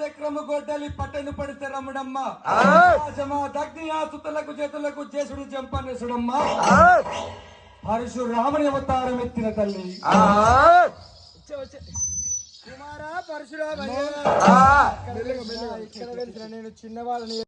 చక్రము గొడ్డలి పట్టను పడితే రమ్ముడమ్మ. రాజమా దగ్ని ఆసుతులకు చేతులకు చేసుడు చెంపనేసుడమ్మ పరశురాముని అవతారం ఎత్తిన తల్లి. కుమారా వెళ్తున్నా నేను చిన్నవాళ్ళని